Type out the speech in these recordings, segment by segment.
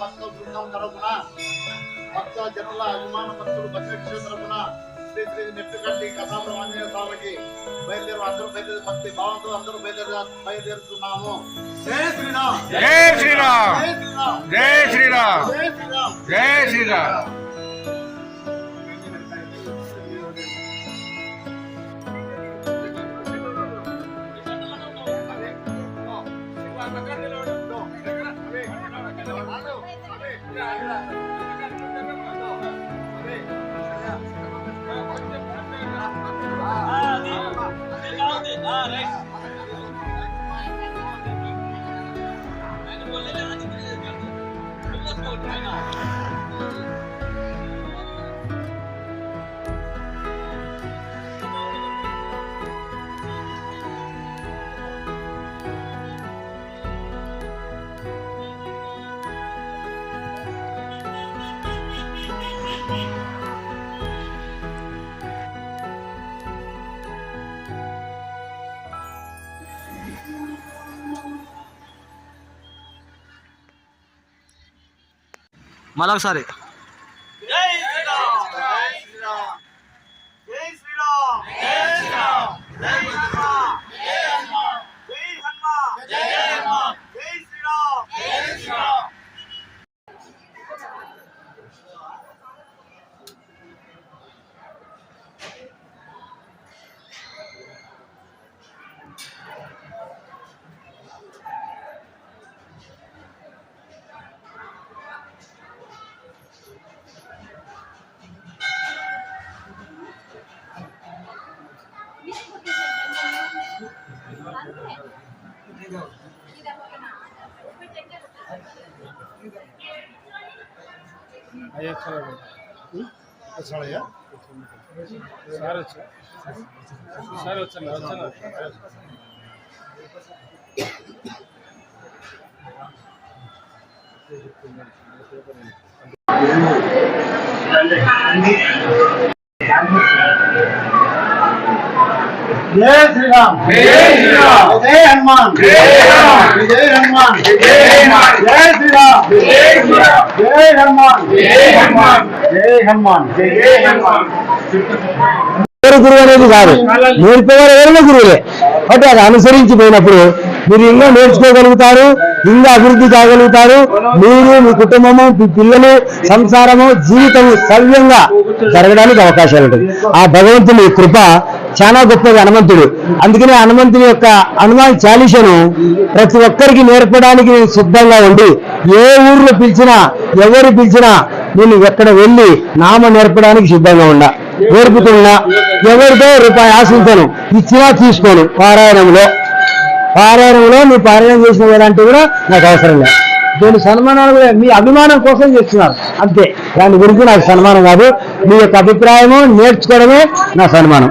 భక్త బృందం తరపున భక్త జనుల అభిమాన భక్తులు భక్తి తరపున శ్రీ శ్రీ నెట్టుకంటి కసాపురం ఆంజనేయ స్వామికి బయలుదేరు అందరూ బయలుదేరి భక్తి భావంతో అందరూ బయలుదేరు బయలుదేరుతున్నాము. జై శ్రీరామ్. జై శ్రీరామ్. జై శ్రీరామ్. జై శ్రీరామ్. జై శ్రీరామ్. జై అయ్యా చలో వచ్చాడయ్యా సార్ వచ్చా సార్ వచ్చాను వచ్చాను జై శ్రీరామ్. జై శ్రీరామ్. జై హనుమాన్. జై హనుమాన్ జై హనుమాన్. జై హనుమాన్. జై శ్రీరామ్. జై శ్రీరామ్. జై హనుమాన్. జై హనుమాన్. జై హనుమాన్. జై హనుమాన్. ఎవరు గురువు అనేది కాదు. నేర్పేవారు ఎవరైనా గురువులే. అంటే అది అనుసరించి పోయినప్పుడు మీరు ఇంకా నేర్చుకోగలుగుతారు ఇంకా అభివృద్ధి కాగలుగుతారు. మీరు మీ కుటుంబము మీ పిల్లలు సంసారము జీవితము సవ్యంగా జరగడానికి అవకాశాలు ఉంటాయి. ఆ భగవంతుని కృప చాలా గొప్పది హనుమంతుడు. అందుకనే హనుమంతుని యొక్క హనుమాన్ చాలీసను ప్రతి ఒక్కరికి నేర్పడానికి నేను సిద్ధంగా ఉండి ఏ ఊర్లో పిలిచినా ఎవరు పిలిచినా నేను ఎక్కడ వెళ్ళి నామ నేర్పడానికి సిద్ధంగా ఉన్నా నేర్పుతున్నా ఎవరితో రూపాయి ఆశించను ఇచ్చినా తీసుకోను పారాయణంలో. పారాయణంలో నీ పారాయణం చేసిన ఎలాంటి కూడా నాకు అవసరం లేదు. దీని సన్మానాలు కూడా మీ అభిమానం కోసం చేస్తున్నారు. అంతే. దాని గురించి నాకు సన్మానం కాదు. మీ యొక్క అభిప్రాయము నేర్చుకోవడమే నా సన్మానం.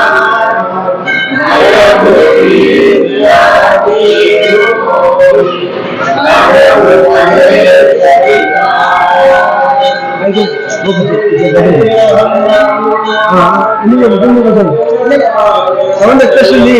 இன்னைக்கு சவுண்ட் எஸ்பெஷலி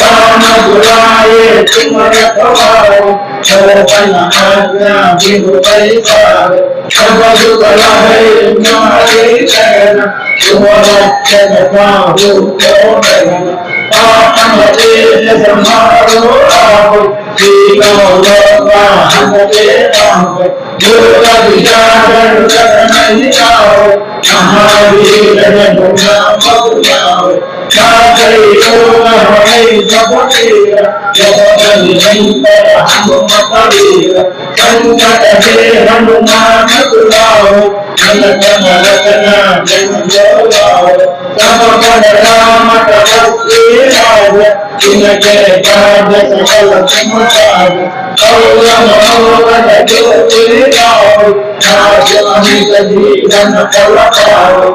काम बुलाए तुमर पवाओ छलपन आज्ञा विभु परिवार सब जुगलाए नारे चरण तुम रक्षण पाहु तो नयन पापन तेज मारो आओ तीनों लोका हँसते राम जो रवि जागरण कर नहीं जाओ हमारी रजन भगवान जागरे शोर हरे जपते जपन शंकर हनुमतवीर संकट से हनुमान तुलाओ जन जन रचना जन जोगाओ तब पर राम तपस्वी राज जिन जय काज सकल समाज कौरम अवगत ज्योति राव राज अमित जीवन फल पाओ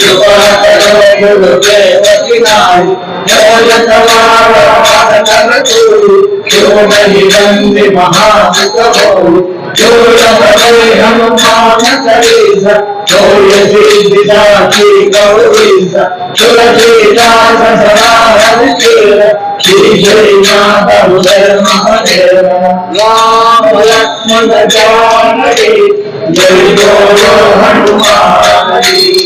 कृपा करो गुरुदेव की नाम जय तमारा कर तू जो नहीं बंदे महान जो लगे हम मान करे जो यदि दिदा की गौरी जो लगे दास सरार तेर श्री जय माता उदय महादेव राम लक्ष्मण जान रे जय बोलो हनुमान जी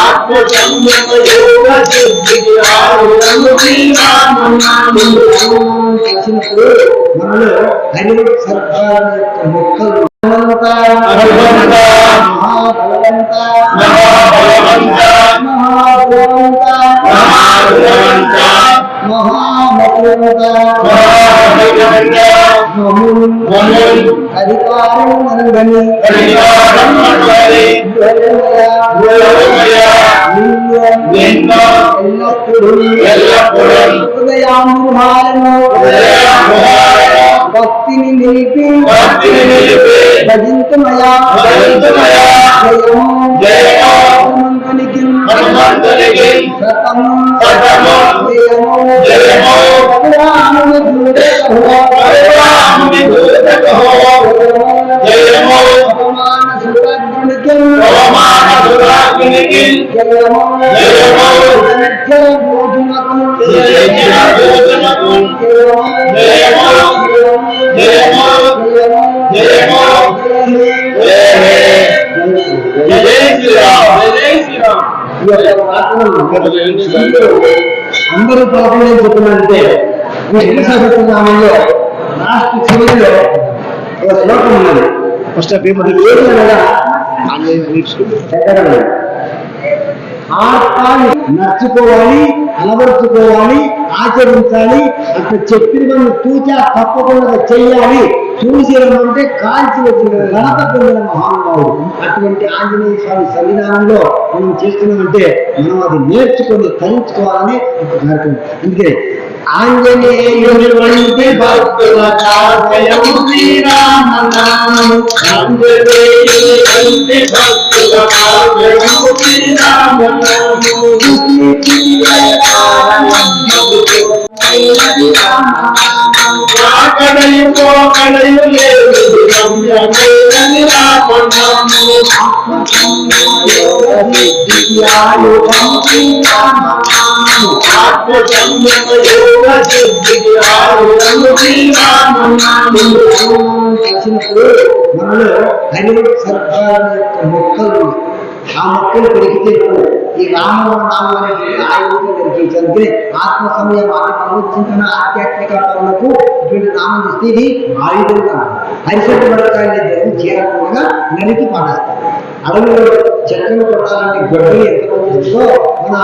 ఆత్మ సంయమ యోగ మనలో హరి సర్కారం యొక్క మొక్కలు அதிகாரம் அனுபவி அதிகாரம் அனுபவி எல்லாத்துடன் भक्ति निलीपि भक्ति निलीपि भजन्तु मया। भजन्तु मया। जय ओम जय ओम हनुमन्तनिकिं हनुमन्तनिकिं सतम सतम जय ओम जय ओम पुराण में झूठे कहो पुराण में झूठे कहो जय ओम अपमान सुराग्निकिं अपमान सुराग्निकिं जय ओम जय ओम అందరూ పాపం ఏం చెప్తున్నారంటే విష్ణు సహస్రనామంలో లాస్ట్ చివరిలో ఒక శ్లోకం ఉన్నది. ఫస్ట్ పేపర్ ఏది అనగా ఎక్కడ ఆత్మాన్ని నచ్చుకోవాలి అలవర్చుకోవాలి ఆచరించాలి అట్లా చెప్పిన మనం తూచా తప్పకుండా చెయ్యాలి. చూసిరం అంటే కాల్చి వచ్చిన ఘనత పొందిన మహానుభావుడు. అటువంటి ఆంజనేయ స్వామి సన్నిధానంలో మనం చేస్తున్నామంటే మనం అది నేర్చుకొని తరించుకోవాలని ఒక కార్యక్రమం అందుకే ఆంజనేయుని భక్తుల కావ్యము శ్రీరామ నామము భక్తుల కావ్యము శ్రీరామనామము. రాకడయు పోకడయు లేదు రమ్యమైనది రామనామము. ఆత్మ సంయమ యోగ సిద్ధికి. చేసినప్పుడు మనలో హరివర సర్కారం యొక్క మొక్కలు ఉన్నాయి. ఆ మొక్కలు పెరిగితే ఈ రామ నామం అనేటువంటి ఆయుధం ఆత్మ సమయం ఆలోచించిన ఆధ్యాత్మిక పనులకు ఇటువంటి నామం ఇస్తే ఇది ఆయుధంగా హరిశక్తి వర్గాన్ని జరిగి చేరకుండా నరికి పడేస్తారు అడవిలో చెట్లను కొట్టాలంటే గొడ్డలు ఎంతమంది ఉందో మన